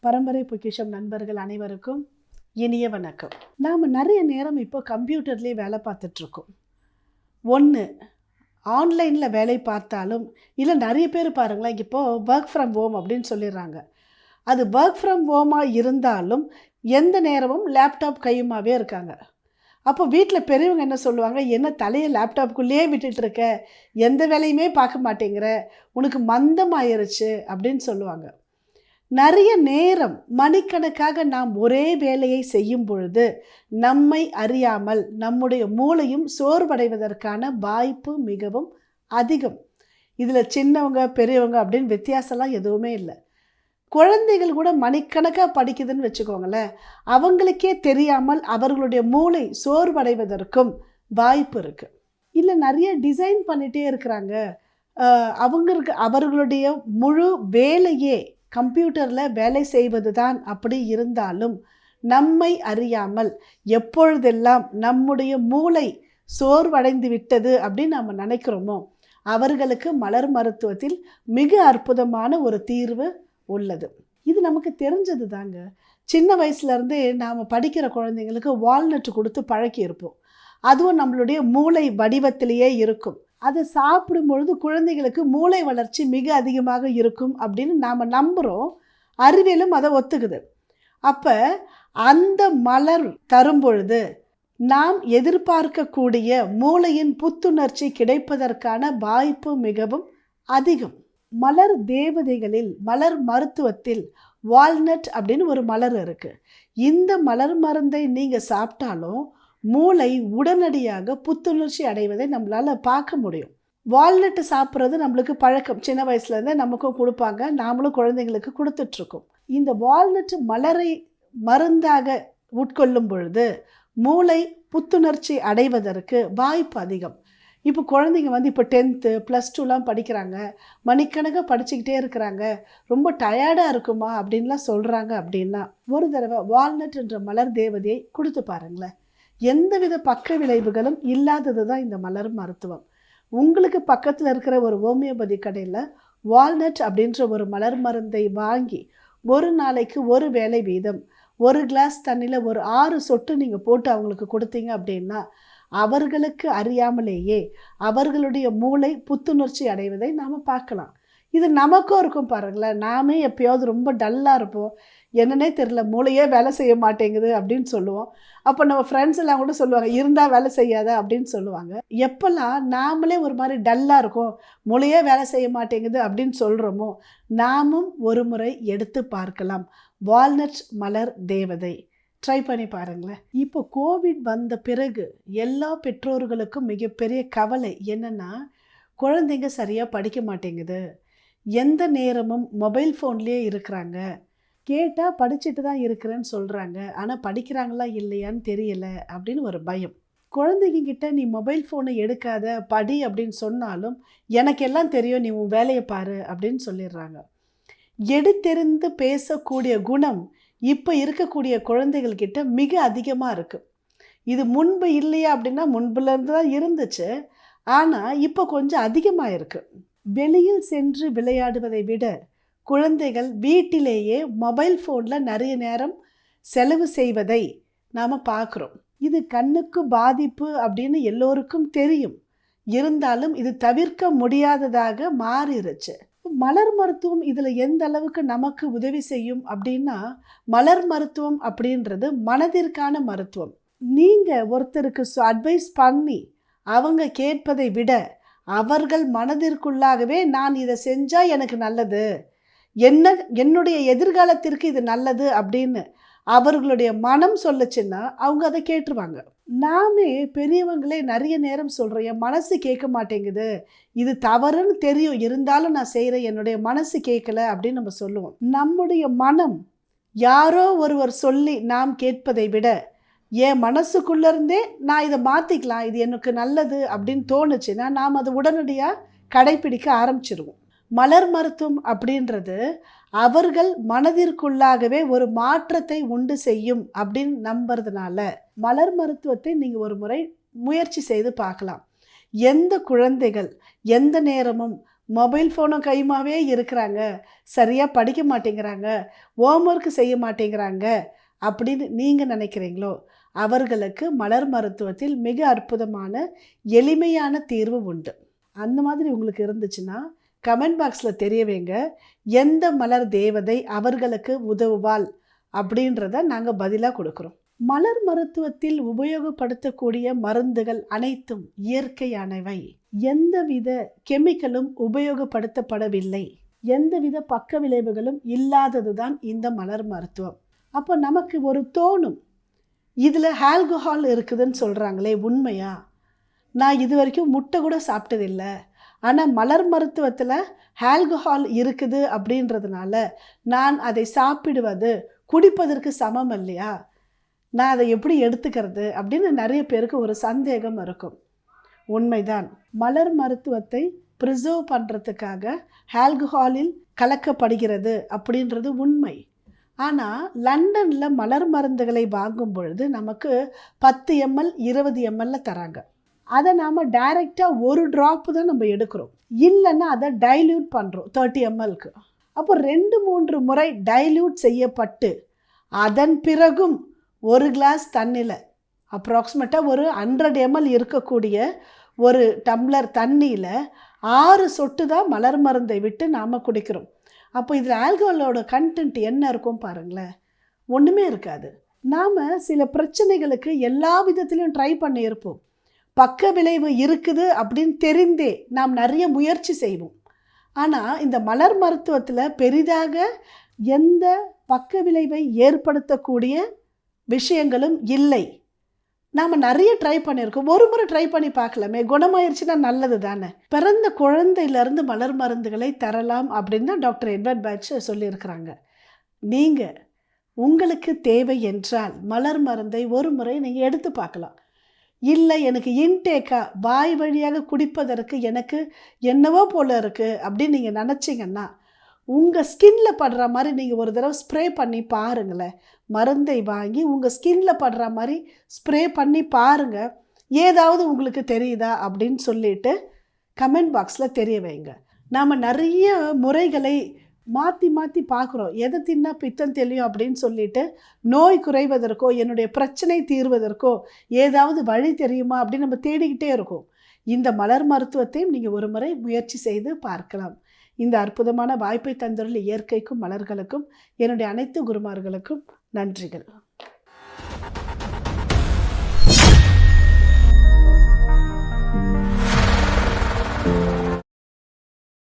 பரம்பரை பொக்கிஷம் நண்பர்கள் அனைவருக்கும் இனிய வணக்கம். நாம் நிறைய நேரம் இப்போ கம்ப்யூட்டர்லேயே வேலை பார்த்துட்ருக்கோம். ஒன்று ஆன்லைனில் வேலை பார்த்தாலும் இல்லை நிறைய பேர் பாருங்களேன் இப்போது ஒர்க் ஃப்ரம் ஹோம் அப்படின்னு சொல்லிடுறாங்க. அது ஒர்க் ஃப்ரம் ஹோமாக இருந்தாலும் எந்த நேரமும் லேப்டாப் கையுமாவே இருக்காங்க. அப்போ வீட்டில் பெரியவங்க என்ன சொல்லுவாங்க என்ன தலையை லேப்டாப்புக்குள்ளேயே விட்டுட்டு இருக்க எந்த வேலையுமே பார்க்க மாட்டேங்கிற? உனக்கு மந்தமாயிருச்சு? அப்படின்னு சொல்லுவாங்க. நிறைய நேரம் மணிக்கணக்காக நாம் ஒரே வேலையை செய்யும் பொழுது நம்மை அறியாமல் நம்முடைய மூளையும் சோர்வடைவதற்கான வாய்ப்பு மிகவும் அதிகம். இதில் சின்னவங்க பெரியவங்க அப்படின்னு வித்தியாசம்லாம் எதுவுமே இல்லை. குழந்தைகள் கூட மணிக்கணக்காக படிக்குதுன்னு வச்சுக்கோங்களேன். அவங்களுக்கே தெரியாமல் அவர்களுடைய மூளை சோர்வடைவதற்கும் வாய்ப்பு இருக்குது இல்லை நிறைய டிசைன் பண்ணிகிட்டே இருக்கிறாங்க. அவங்களுக்கு அவர்களுடைய முழு வேலையே கம்ப்யூட்டரில் வேலை செய்வது தான் அப்படி இருந்தாலும் நம்மை அறியாமல் எப்பொழுதெல்லாம் நம்முடைய மூளை சோர்வடைந்து விட்டது அப்படின்னு நம்ம நினைக்கிறோமோ அவர்களுக்கு மலர் மருத்துவத்தில் மிக அற்புதமான ஒரு தீர்வு உள்ளது. இது நமக்கு தெரிஞ்சது தாங்க. சின்ன வயசுலேருந்தே நாம் படிக்கிற குழந்தைங்களுக்கு வால்நட் கொடுத்து பழக்கி இருப்போம் அதுவும் நம்மளுடைய மூளை வடிவத்திலேயே இருக்கும். அதை சாப்பிடும் பொழுது குழந்தைகளுக்கு மூளை வளர்ச்சி மிக அதிகமாக இருக்கும் அப்படின்னு நாம் நம்புகிறோம் அறிவியலும் அதை ஒத்துக்குது. அப்போ அந்த மலர் தரும் பொழுது நாம் எதிர்பார்க்கக்கூடிய மூளையின் புத்துணர்ச்சி கிடைப்பதற்கான வாய்ப்பு மிகவும் அதிகம். மலர் தேவதைகளில் மலர் மருத்துவத்தில் வால்நட் அப்படின்னு ஒரு மலர் இருக்குது இந்த மலர் மருந்தை நீங்கள் சாப்பிட்டாலும் மூளை உடனடியாக புத்துணர்ச்சி அடைவதை நம்மளால் பார்க்க முடியும். வால்நட்டு சாப்பிட்றது நம்மளுக்கு பழக்கம். சின்ன வயசுலேருந்தே நமக்கும் கொடுப்பாங்க. நாமளும் குழந்தைங்களுக்கு கொடுத்துட்ருக்கோம். இந்த வால்நட்டு மலரை மருந்தாக உட்கொள்ளும் பொழுது மூளை புத்துணர்ச்சி அடைவதற்கு வாய்ப்பு அதிகம். இப்போ குழந்தைங்க வந்து இப்போ டென்த்து ப்ளஸ் டூலாம் படிக்கிறாங்க. மணிக்கணக்காக படிச்சுக்கிட்டே இருக்கிறாங்க. ரொம்ப டயர்டாக இருக்குமா அப்படின்லாம் சொல்கிறாங்க அப்படின்னா ஒரு தடவை வால்நட் என்ற மலர் தேவதையை கொடுத்து பாருங்களேன். எந்தவித பக்க விளைவுகளும் இல்லாதது தான் இந்த மலர் மருத்துவம். உங்களுக்கு பக்கத்தில் இருக்கிற ஒரு ஹோமியோபதி கடையில் வால்நட் அப்படின்ற ஒரு மலர் மருந்தை வாங்கி ஒரு நாளைக்கு ஒரு வேலை வீதம் ஒரு கிளாஸ் தண்ணியில் ஒரு ஆறு சொட்டு நீங்கள் போட்டு அவங்களுக்கு கொடுத்தீங்க அப்படின்னா அவர்களுக்கு அறியாமலேயே அவர்களுடைய மூளை புத்துணர்ச்சி அடைவதை நாம் பார்க்கலாம். இது நமக்கும் இருக்கும் பாருங்களேன் நாமே எப்பயாவது ரொம்ப டல்லாக இருப்போம். என்னன்னே தெரில மூளையே வேலை செய்ய மாட்டேங்குது அப்படின்னு சொல்லுவோம். அப்போ நம்ம ஃப்ரெண்ட்ஸ் எல்லாம் கூட சொல்லுவாங்க இருந்தால் வேலை செய்யாத அப்படின்னு சொல்லுவாங்க. எப்போல்லாம் நாமளே ஒரு மாதிரி டல்லாக இருக்கும் மூளையே வேலை செய்ய மாட்டேங்குது அப்படின்னு சொல்கிறோமோ நாமும் ஒரு முறை எடுத்து பார்க்கலாம். வால்நட் மலர் தேவதை ட்ரை பண்ணி பாருங்களேன். இப்போ கோவிட் வந்த பிறகு எல்லா பெற்றோர்களுக்கும் மிகப்பெரிய கவலை என்னென்னா குழந்தைங்க சரியாக படிக்க மாட்டேங்குது. எந்த நேரமும் மொபைல் ஃபோன்லேயே இருக்கிறாங்க. கேட்டால் படிச்சுட்டு தான் இருக்கிறேன்னு சொல்கிறாங்க ஆனால் படிக்கிறாங்களா இல்லையான்னு தெரியல அப்படின்னு ஒரு பயம். குழந்தைங்க கிட்ட நீ மொபைல் ஃபோனை எடுக்காத படி அப்படின்னு சொன்னாலும் எனக்கு எல்லாம் தெரியும் நீ உன் வேலையை பாரு அப்படின்னு சொல்லிடுறாங்க. எடுத்தெறிந்து பேசக்கூடிய குணம் இப்போ இருக்கக்கூடிய குழந்தைகள் கிட்ட மிக அதிகமாக இருக்குது இது முன்பு இல்லையா அப்படின்னா முன்புலேருந்து தான் இருந்துச்சு. ஆனால் இப்போ கொஞ்சம் அதிகமாக இருக்குது வெளியில் சென்று விளையாடுவதை விட குழந்தைகள் வீட்டிலேயே மொபைல் ஃபோனில் நிறைய நேரம் செலவு செய்வதை நாம் பார்க்குறோம். இது கண்ணுக்கு பாதிப்பு அப்படின்னு எல்லோருக்கும் தெரியும். இருந்தாலும் இது தவிர்க்க முடியாததாக மாறிடுச்சு மலர் மருத்துவம் இதில் எந்த அளவுக்கு நமக்கு உதவி செய்யும் அப்படின்னா மலர் மருத்துவம் அப்படின்றது மனதிற்கான மருத்துவம். நீங்கள் ஒருத்தருக்கு அட்வைஸ் பண்ணி அவங்க கேட்பதை விட அவர்கள் மனதிற்குள்ளாகவே நான் இதை செஞ்சால் எனக்கு நல்லது. என்ன என்னுடைய எதிர்காலத்திற்கு இது நல்லது அப்படின்னு அவர்களுடைய மனம் சொல்லுச்சுன்னா அவங்க அதை கேட்டுருவாங்க. நாமே பெரியவங்களே நிறைய நேரம் சொல்கிறேன் என் மனசு கேட்க மாட்டேங்குது இது தவறுன்னு தெரியும் இருந்தாலும் நான் செய்கிறேன் என்னுடைய மனசு கேட்கல அப்படின்னு நம்ம சொல்லுவோம். நம்முடைய மனம் யாரோ ஒருவர் சொல்லி நாம் கேட்பதை விட என் மனசுக்குள்ளேருந்தே நான் இதை மாற்றிக்கலாம் இது எனக்கு நல்லது அப்படின்னு தோணுச்சுன்னா நாம் அதை உடனடியாக கடைப்பிடிக்க ஆரம்பிச்சிருவோம். மலர் மருத்துவம் அப்படின்றது அவர்கள் மனதிற்குள்ளாகவே ஒரு மாற்றத்தை உண்டு செய்யும் அப்படின்னு நம்புறதுனால மலர் மருத்துவத்தை நீங்கள் ஒரு முறை முயற்சி செய்து பார்க்கலாம். எந்த குழந்தைகள் எந்த நேரமும் மொபைல் ஃபோனும் கையுமாவே இருக்கிறாங்க சரியாக படிக்க மாட்டேங்கிறாங்க ஹோம்ஒர்க் செய்ய மாட்டேங்கிறாங்க அப்படின்னு நீங்கள் நினைக்கிறீங்களோ அவர்களுக்கு மலர் மருத்துவத்தில் மிக அற்புதமான எளிமையான தீர்வு உண்டு. அந்த மாதிரி உங்களுக்கு இருந்துச்சுன்னா கமெண்ட் பாக்ஸில் தெரிய வைங்க. எந்த மலர் தேவதை அவர்களுக்கு உதவுவாள்? அப்படின்றத நாங்கள் பதிலாக கொடுக்குறோம். மலர் மருத்துவத்தில் உபயோகப்படுத்தக்கூடிய மருந்துகள் அனைத்தும் இயற்கையானவை. எந்தவித கெமிக்கலும் உபயோகப்படுத்தப்படவில்லை. எந்தவித பக்க விளைவுகளும் இல்லாதது தான் இந்த மலர் மருத்துவம். அப்போ நமக்கு ஒரு தோணும். இதில் ஆல்கஹால் இருக்குதுன்னு சொல்கிறாங்களே உண்மையா? நான் இது வரைக்கும் முட்டை கூட சாப்பிட்டதில்லை. ஆனால் மலர் மருத்துவத்தில் ஆல்கஹால் இருக்குது அப்படின்றதுனால நான் அதை சாப்பிடுவது குடிப்பதற்கு சமம் இல்லையா? நான் அதை எப்படி எடுத்துக்கிறது அப்படின்னு நிறைய பேருக்கு ஒரு சந்தேகம் இருக்கும். உண்மைதான். மலர் மருத்துவத்தை ப்ரிசர்வ் பண்ணுறதுக்காக ஆல்கஹாலில் கலக்கப்படுகிறது அப்படின்றது உண்மை. ஆனால் லண்டனில் மலர் மருந்துகளை வாங்கும் பொழுது நமக்கு பத்து எம்எல் இருபது எம்எல்ல தராங்க. அதை நாம் டைரெக்டாக ஒரு ட்ராப்பு தான் நம்ம எடுக்கிறோம். இல்லைன்னா அதை டைல்யூட் பண்ணுறோம் தேர்ட்டி எம்எல்க்கு அப்போ ரெண்டு மூன்று முறை டைல்யூட் செய்யப்பட்டு அதன் பிறகும் ஒரு கிளாஸ் தண்ணியில் அப்ராக்சிமேட்டாக ஒரு ஹண்ட்ரட் எம்எல் இருக்கக்கூடிய ஒரு டம்ளர் தண்ணியில் ஆறு சொட்டு தான் மலர் மருந்தை விட்டு நாம் குடிக்கிறோம். அப்போ இதில் ஆல்கஹாலோட கண்டென்ட் என்ன இருக்கும் பாருங்களேன். ஒன்றுமே இருக்காது. நாம் சில பிரச்சனைகளுக்கு எல்லா விதத்துலையும் ட்ரை பண்ணியிருப்போம். பக்க விளைவு இருக்குது அப்படின்னு தெரிந்தே நாம் நிறைய முயற்சி செய்வோம். ஆனால் இந்த மலர் மருத்துவத்தில் பெரிதாக எந்த பக்க விளைவை ஏற்படுத்தக்கூடிய விஷயங்களும் இல்லை. நாம் நிறைய ட்ரை பண்ணியிருக்கோம். ஒரு முறை ட்ரை பண்ணி பார்க்கலாமே. குணமாயிருச்சுன்னா நல்லது தானே. பிறந்த குழந்தையிலேருந்து மலர் மருந்துகளை தரலாம் அப்படின்னு தான் டாக்டர் எட்வர்ட் பேட்ச் சொல்லியிருக்கிறாங்க. நீங்கள் உங்களுக்கு தேவை என்றால் மலர் மருந்தை ஒரு முறை நீங்கள் எடுத்து பார்க்கலாம். இல்லை எனக்கு இன்டேக்காக வாய் வழியாக குடிப்பதற்கு எனக்கு என்னவோ போல இருக்குது அப்படின்னு நீங்கள் நினச்சிங்கன்னா உங்கள் ஸ்கின்ல படுற மாதிரி நீங்கள் ஒரு தடவை ஸ்ப்ரே பண்ணி பாருங்களேன். மருந்தை வாங்கி உங்கள் ஸ்கின்ல படுற மாதிரி ஸ்ப்ரே பண்ணி பாருங்கள் ஏதாவது உங்களுக்கு தெரியுதா அப்படின்னு சொல்லிட்டு கமெண்ட் பாக்ஸில் தெரிய வைங்க. நாம் நிறைய முறைகளை மாற்றி மாற்றி பார்க்குறோம். எதை தின்னா பித்தம் தெளியும் அப்படின்னு சொல்லிட்டு நோய் குறைவதற்கோ என்னுடைய பிரச்சனை தீர்வதற்கோ ஏதாவது வழி தெரியுமா அப்படின்னு நம்ம தேடிக்கிட்டே இருக்கோம். இந்த மலர் மருத்துவத்தையும் நீங்கள் ஒரு முறை முயற்சி செய்து பார்க்கலாம். இந்த அற்புதமான வாய்ப்பை தந்துள்ள இயற்கைக்கும் மலர்களுக்கும் என்னுடைய அனைத்து குருமார்களுக்கும் நன்றிகள்.